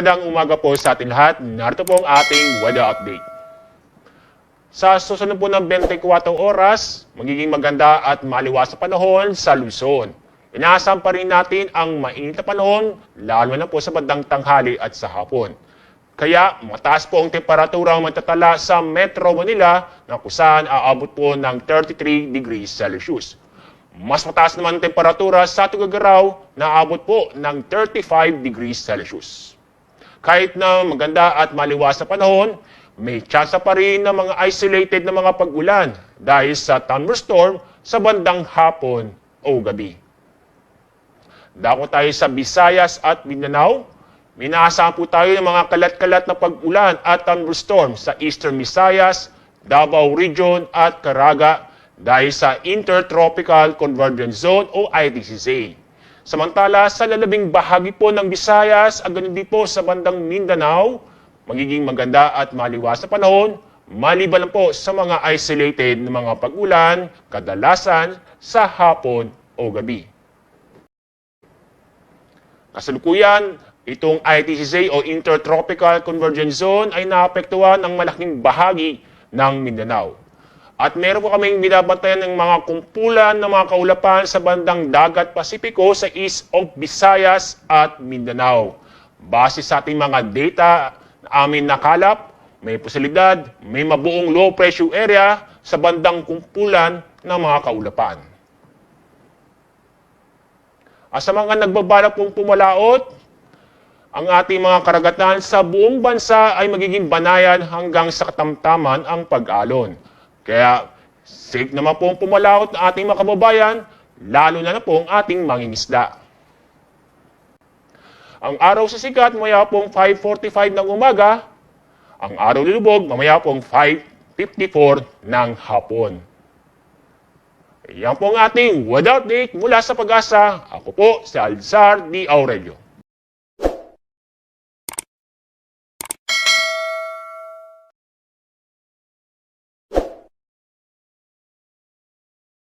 magandang umaga po sa ating lahat. Narito po ang ating weather update. Sa susunod po ng 24 oras, magiging maganda at maliwas na panahon sa Luzon. Inaasahan pa rin natin ang mainit na panahon, lalo na po sa bandang tanghali at sa hapon. Kaya mataas po ang temperatura ang matatala sa Metro Manila na kung saan aabot po ng 33 degrees Celsius. Mas mataas naman ang temperatura sa Tugagaraw na aabot po ng 35 degrees Celsius. Kahit na maganda at maliwas na panahon, may tsansa pa rin ng mga isolated na mga pag-ulan dahil sa thunderstorm sa bandang hapon o gabi. Dako tayo sa Visayas at Mindanao. Minaasahan po tayo ng mga kalat-kalat na pag-ulan at thunderstorm sa Eastern Visayas, Davao Region at Caraga dahil sa Intertropical Convergence Zone o ITCZ. Samantala, sa lalabing bahagi po ng Visayas at ganun din po sa bandang Mindanao, magiging maganda at maliwas na panahon, maliban lang po sa mga isolated na mga pag-ulan, kadalasan sa hapon o gabi. Kasalukuyan, itong ITCZ o Intertropical Convergence Zone ay naapektuhan ng malaking bahagi ng Mindanao. At meron po kaming binabantayan ng mga kumpulan ng mga kaulapan sa bandang dagat Pasipiko sa east of Visayas at Mindanao. Base sa ating mga data na amin nakalap, may posibilidad, may mabuong low pressure area sa bandang kumpulan ng mga kaulapan. At sa mga nagbabalak pong pumalaot, ang ating mga karagatan sa buong bansa ay magiging banayan hanggang sa katamtaman ang pag-alon. Kaya safe naman pong pumalaot ng ating mga kababayan, lalo na na po ang ating mangingisda. Ang araw sa sikat, mamaya pong 5.45 ng umaga. Ang araw lulubog, mamaya pong 5.54 ng hapon. Yan po ang ating weather update mula sa pag-asa. Ako po si Alzar D. Aurelio.